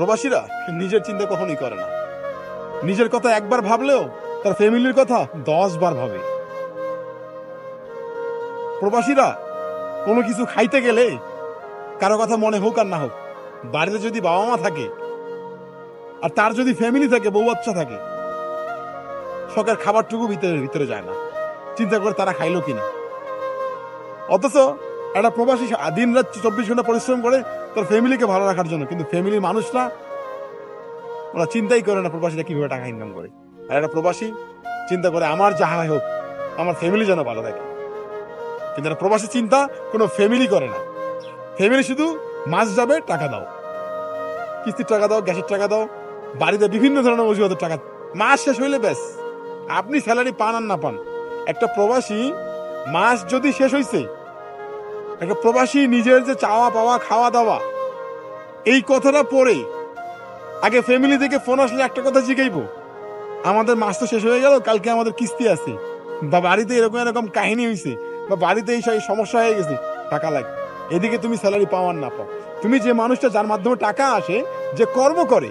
প্রবাসীরা নিজের চিন্তা কখনোই করে না। নিজের কথা একবার ভাবলেও তার ফ্যামিলির কথা দশ বার ভাবে। প্রবাসীরা কোনো কিছু খাইতে গেলে কারও কথা মনে হোক আর না হোক, বাড়িতে যদি বাবা মা থাকে আর তার যদি ফ্যামিলি থাকে, বউ বাচ্চা থাকে সকাল খাবারটুকু ভিতরে ভিতরে যায় না। চিন্তা করে তারা খাইলো কিনা। অথচ একটা প্রবাসী দিন রাত চব্বিশ ঘণ্টা পরিশ্রম করে তার ফ্যামিলিকে ভালো রাখার জন্য। কিন্তু ফ্যামিলির মানুষরা ওরা চিন্তাই করে না প্রবাসীরা কীভাবে টাকা ইনকাম করে। আর একটা প্রবাসী চিন্তা করে, আমার যাহাই হোক, আমার ফ্যামিলি যেন ভালো থাকে। কিন্তু একটা প্রবাসী চিন্তা কোনো ফ্যামিলি করে না। ফ্যামিলি শুধু মাস যাবে টাকা দাও। কিস্তির টাকা দাও, গ্যাসের টাকা দাও, বাড়িতে বিভিন্ন ধরনের অজুহাতের টাকা মাস শেষ হইলে ব্যাস। আপনি স্যালারি পান আর না পান। একটা প্রবাসী মাস যদি শেষ হইছে একটা প্রবাসী নিজের যে চাওয়া পাওয়া, খাওয়া দাওয়া, এই কথাটা পরে আগে ফ্যামিলি থেকে ফোন আসলে একটা কথা জিগাইবো। আমাদের মাস তো শেষ হয়ে গেল, কালকে আমাদের কিস্তি আছে। বা বাড়িতে এরকম এরকম কাহিনী হয়েছে বা বাড়িতে এই সমস্যা হয়ে গেছে, টাকা লাগে, এদিকে তুমি স্যালারি পাওয়ার না পাও। তুমি যে মানুষটা যার মাধ্যমে টাকা আসে, যে কর্ম করে,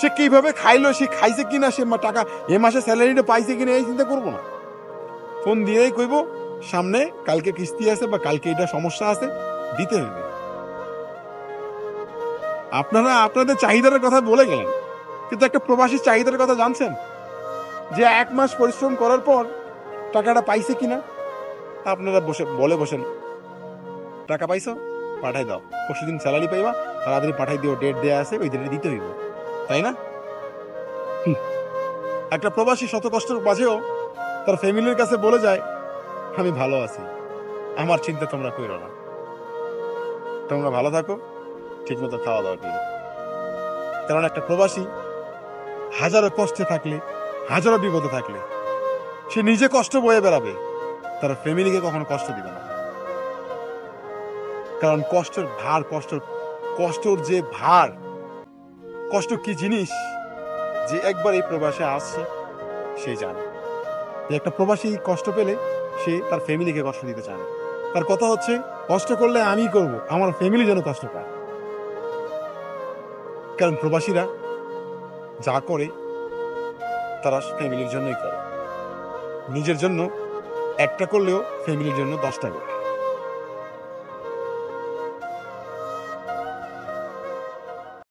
সে কীভাবে খাইলো, সে খাইছে কিনা, সে টাকা এ মাসে স্যালারিটা পাইছে কিনা, এই চিন্তা করব না। ফোন দিয়েই কইব সামনে কালকে কিস্তি আছে বা কালকে এটা সমস্যা আছে, দিতে হবে। আপনারা আপনাদের চাহিদার কথা বলে গেলেন, কিন্তু একটা প্রবাসীর চাহিদার কথা জানছেন? যে এক মাস পরিশ্রম করার পর টাকাটা পাইছে কিনা? আপনারা বসে, বলে বসেন। টাকা পাইছো? পাঠাই দাও। পরশু দিন স্যালারি পাইবা, তাড়াতাড়ি পাঠাই দিও। ডেট দেয়া আছে, ওই দিনে দিতে হইব। তাই না। একটা প্রবাসী শত কষ্টের মাঝেও তার ফ্যামিলির কাছে বলে যায় আমি ভালো আছি। আমার চিন্তা তোমরা করো না। তোমরা ভালো থাকো ঠিক মতো খাওয়া দাওয়া করো। কারণ একটা প্রবাসী হাজারো কষ্টে থাকলে, হাজারো বিপদে থাকলে, সে নিজে কষ্ট বয়ে বেড়াবে, তার ফ্যামিলিকে কখনো কষ্ট দিবে না। কারণ কষ্টের ভার কষ্ট কষ্টর যে ভার, কষ্ট কি জিনিস যে একবার এই প্রবাসে আসছে, সে জানে। একটা প্রবাসী কষ্ট পেলে সে তার ফ্যামিলিকে কষ্ট দিতে চায় না। তার কথা হচ্ছে, কষ্ট করলে আমি করব, আমার ফ্যামিলি যেন কষ্ট পায়। কারণ প্রবাসীরা যা করে, তারা ফ্যামিলির জন্যই করে। নিজের জন্য একটা করলেও ফ্যামিলির জন্য দশটা করে।